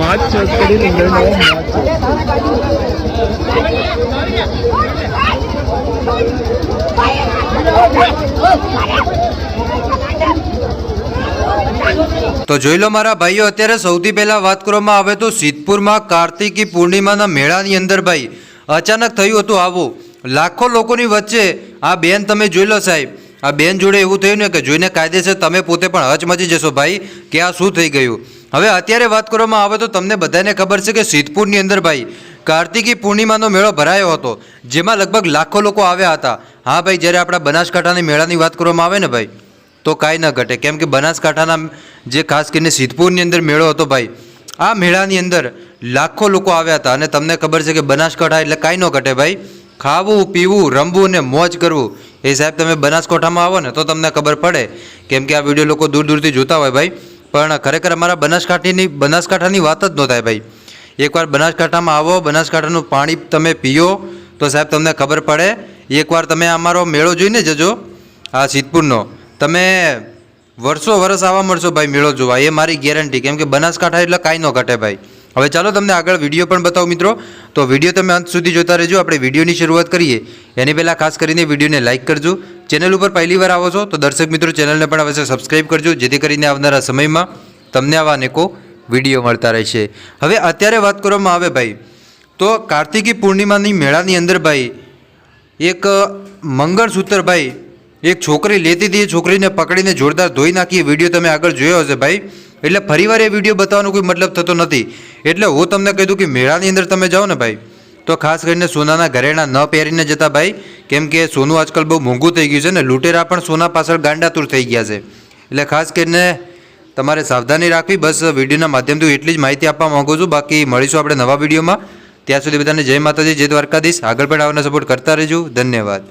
માચ કરી તો જોઈ લો મારા ભાઈઓ, અત્યારે સૌથી પહેલાં વાત કરવામાં આવે તો સિદ્ધપુરમાં કાર્તિકી પૂર્ણિમાના મેળાની અંદર ભાઈ અચાનક થયું હતું આવું. લાખો લોકોની વચ્ચે આ બેન તમે જોઈ લો સાહેબ આ બેન જોડે એવું થયું ને કે જોઈને કાયદેસર તમે પોતે પણ હચમચી જશો ભાઈ, કે આ શું થઈ ગયું? હવે અત્યારે વાત કરવામાં આવે તો તમને બધાને ખબર છે કે સિદ્ધપુરની અંદર ભાઈ, કાર્તિકી પૂર્ણિમાનો મેળો ભરાયો હતો, જેમાં લગભગ લાખો લોકો આવ્યા હતા. હા ભાઈ, જ્યારે આપણા બનાસકાંઠાની મેળાની વાત કરવામાં આવે ને ભાઈ, તો કાંઈ ન ઘટે. કેમ કે બનાસકાંઠાના જે ખાસ કરીને સિદ્ધપુરની અંદર મેળો હતો ભાઈ, આ મેળાની અંદર લાખો લોકો આવ્યા હતા. અને તમને ખબર છે કે બનાસકાંઠા એટલે કાંઈ ન ઘટે ભાઈ. ખાવું, પીવું, રમવું ને મોજ કરવું. એ સાહેબ તમે બનાસકાંઠામાં આવો ને તો તમને ખબર પડે કેમ કે આ વીડિયો લોકો દૂર દૂરથી જોતા હોય ભાઈ. પણ ખરેખર અમારા બનાસકાંઠીની, બનાસકાંઠાની વાત જ ન થાય ભાઈ. એકવાર બનાસકાંઠામાં આવો, બનાસકાંઠાનું પાણી તમે પીઓ, તો સાહેબ તમને ખબર પડે. એકવાર તમે અમારો મેળો જોઈને જજો, આ સિદ્ધપુરનો. તમે વર્ષો વર્ષ આવવા મળશો ભાઈ મેળો જોવા, એ મારી ગેરંટી કેમ કે બનાસકાંઠા એટલે કાંઈ ન ઘટે ભાઈ. હવે ચાલો તમને આગળ વીડિયો પણ બતાવો મિત્રો. તો વીડિયો તમે અંત સુધી જોતા રહેજો. આપણે વિડીયોની શરૂઆત કરીએ. એની પહેલાં ખાસ કરીને વિડીયોને લાઇક કરજો. ચેનલ ઉપર પહેલી વાર આવો છો તો દર્શક મિત્રો ચેનલને પણ અવશ્ય સબસ્ક્રાઇબ કરજો, જેથી કરીને આવનારા સમયમાં તમને આવા અનેકો વીડિયો મળતા રહેશે. હવે અત્યારે વાત કરવામાં આવે ભાઈ, તો કાર્તિકી પૂર્ણિમાની મેળાની અંદર ભાઈ, એક મંગળસૂત્ર ભાઈ, એક છોકરી લેતી હતી. એ છોકરીને પકડીને જોરદાર ધોઈ નાખી. વીડિયો તમે આગળ જોયો હશે ભાઈ. એટલે ફરીવાર એ વીડિયો બતાવવાનો કોઈ મતલબ થતો નથી. એટલે હું તમને કહી દઉં કે મેળાની અંદર તમે જાઓ ને ભાઈ, તો ખાસ કરીને સોનાના ઘરેણા ન પહેરીને જતા ભાઈ, કેમ કે સોનું આજકાલ બહુ મોંઘું થઈ ગયું છે ને લૂંટેરા પણ સોના પાછળ ગાંડાતુર થઈ ગયા છે. એટલે ખાસ કરીને તમારે સાવધાની રાખવી, બસ વિડીયોના માધ્યમથી એટલી જ માહિતી આપવા માગું છું. બાકી મળીશું આપણે નવા વિડીયોમાં. ત્યાં સુધી બધાને જય માતાજી, જય દ્વારકાધીશ. આગળ પણ આવવાના સપોર્ટ કરતા રહેજો. ધન્યવાદ.